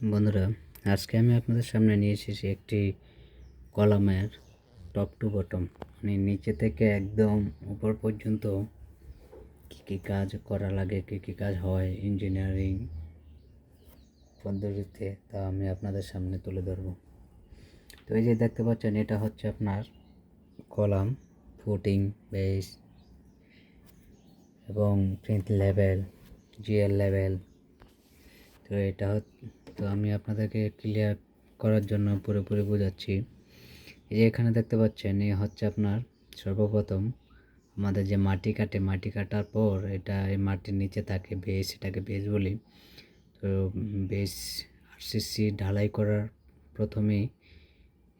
বন্ধুরা, আজকে আমি আপনাদের সামনে নিয়ে এসেছি একটি কলামের টপ টু বটম মানে নিচে থেকে একদম উপর পর্যন্ত কী কী কাজ করা লাগে, কী কী কাজ হয় ইঞ্জিনিয়ারিং পদ্ধতিতে তা আমি আপনাদের সামনে তুলে ধরবো। তো এই যে দেখতে পাচ্ছেন, এটা হচ্ছে আপনার কলাম ফুটিং বেস এবং প্রিন্ট লেভেল জিএল লেভেল তো এটা তো আমি আপনাদেরকে ক্লিয়ার করার জন্য পুরোপুরি বোঝাচ্ছি। এই এখানে দেখতে পাচ্ছেন, এই হচ্ছে আপনার সর্বপ্রথম আমাদের যে মাটি কাটে, মাটি কাটার পর এটা এই মাটির নিচে থাকে বেস এটাকে বেস বলি। তো বেস আরসিসি ঢালাই করার প্রথমেই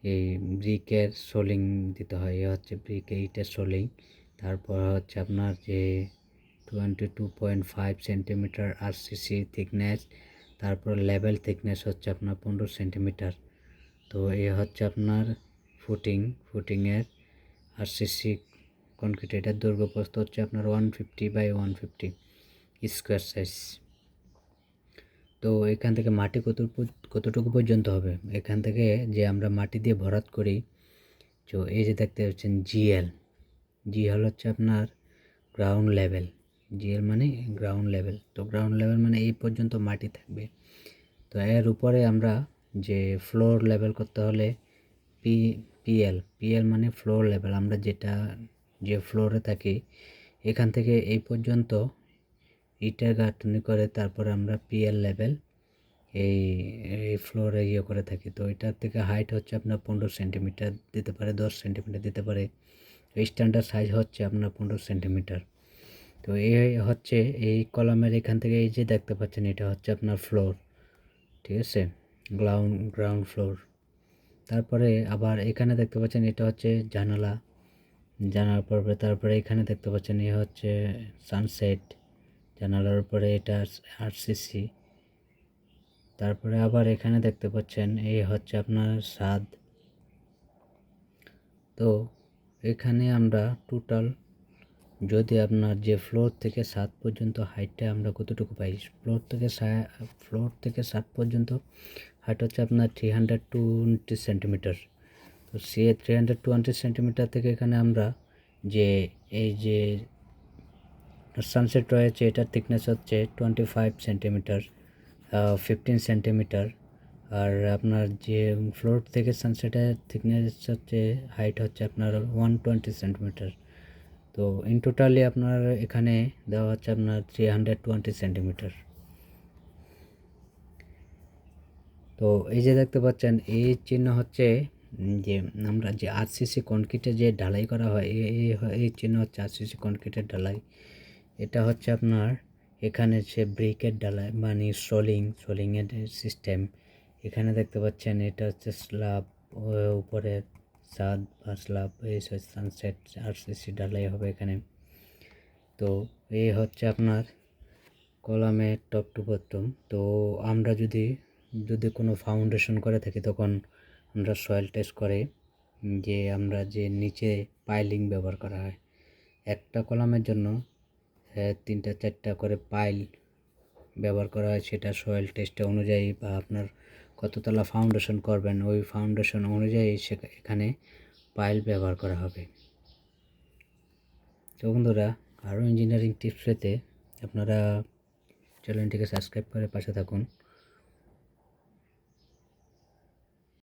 এই ব্রিকের সোলিং দিতে হয়। এ হচ্ছে ব্রিক, এইটের সোলিং। তারপর হচ্ছে আপনার যে twenty two point five centimetre RCC thickness তারপর লেভেল থিকনেস হচ্ছে আপনার পনেরো সেন্টিমিটার তো এ হচ্ছে আপনার ফুটিং ফুটিংয়ের আরসিসি কনক্রিট এটার দৈর্ঘ্য প্রস্থ হচ্ছে আপনার one fifty by one fifty square size তো এখান থেকে মাটি কত, কতটুকু পর্যন্ত হবে? এখান থেকে যে আমরা মাটি দিয়ে ভরাত করি, তো এই যে দেখতে পাচ্ছেন জিএল জিএল হচ্ছে আপনার গ্রাউন্ড লেভেল জিএল মানে গ্রাউন্ড লেভেল তো গ্রাউন্ড লেভেল মানে এই পর্যন্ত মাটি থাকবে। তো এর উপরে আমরা যে ফ্লোর লেভেল করতে হলে পি পিএল পিএল মানে ফ্লোর লেভেল আমরা যেটা, যে ফ্লোরে থাকি, এখান থেকে এই পর্যন্ত ইটের গাঁথনি করে তারপরে আমরা পিএল লেভেল এই এই ফ্লোরে ইয়ে করে থাকি। তো এটার থেকে হাইট হচ্ছে আপনার পনেরো সেন্টিমিটার দিতে পারে, দশ সেন্টিমিটার দিতে পারে। স্ট্যান্ডার্ড সাইজ হচ্ছে আপনার পনেরো সেন্টিমিটার তো এই হচ্ছে এই কলামের এখান থেকে এই যে দেখতে পাচ্ছেন, এটা হচ্ছে আপনার ফ্লোর ঠিক আছে? গ্রাউন্ড গ্রাউন্ড ফ্লোর তারপরে আবার এখানে দেখতে পাচ্ছেন, এটা হচ্ছে জানালা। জানালার পরে তারপরে এখানে দেখতে পাচ্ছেন, এ হচ্ছে সানসেট জানালার উপরে এটা আরসিসি তারপরে আবার এখানে দেখতে পাচ্ছেন এই হচ্ছে আপনার স্বাদ তো এখানে আমরা টোটাল যদি আপনার যে ফ্লোর থেকে সাত পর্যন্ত হাইটটা আমরা কতটুকু পাই ফ্লোর থেকে ফ্লোর থেকে সাত পর্যন্ত হাইট হচ্ছে আপনার থ্রি হান্ড্রেড টোয়েন্টি সেন্টিমিটার তো সে থ্রি হান্ড্রেড টোয়েন্টি সেন্টিমিটার থেকে এখানে আমরা যে, এই যে সানসেট রয়েছে, এটার থিকনেস হচ্ছে twenty five centimetre fifteen centimetre আর আপনার যে ফ্লোর থেকে সানসেটের থিকনেস হচ্ছে হাইট হচ্ছে আপনার ওয়ান টোয়েন্টি সেন্টিমিটার তো ইন টোটালি আপনার এখানে দেওয়া হচ্ছে আপনার থ্রি হান্ড্রেড টোয়েন্টি সেন্টিমিটার তো এই যে দেখতে পাচ্ছেন, এই চিহ্ন হচ্ছে যে আমরা যে আরসিসি কনক্রিটে যে ঢালাই করা হয় এই এই চিহ্ন হচ্ছে আরসিসি কনক্রিটের ঢালাই। এটা হচ্ছে আপনার এখানে সে ব্রিকের ডালায় মানে সোলিং সোলিংয়ের সিস্টেম এখানে দেখতে পাচ্ছেন, এটা হচ্ছে স্ল্যাব উপরে বা স্ল্যাব এই সানসেট আরসিসি ডালাই হবে এখানে। তো এই হচ্ছে আপনার কলামের টপ টু বটম তো আমরা যদি যদি কোনো ফাউন্ডেশন করে থাকি, তখন আমরা সয়েল টেস্ট করে, যে আমরা যে নিচে পাইলিং ব্যবহার করা হয়। একটা কলামের জন্য তিনটা, চারটা করে পাইল ব্যবহার করা হয়, সেটা সয়েল টেস্ট অনুযায়ী বা আপনার কততলা ফাউন্ডেশন করবেন, ওই ফাউন্ডেশন অনুযায়ী এখানে পাইল ব্যবহার করা হবে। তো বন্ধুরা, আরও ইঞ্জিনিয়ারিং টিপস পেতে আপনারা চ্যানেলটিকে সাবস্ক্রাইব করে পাশে থাকুন।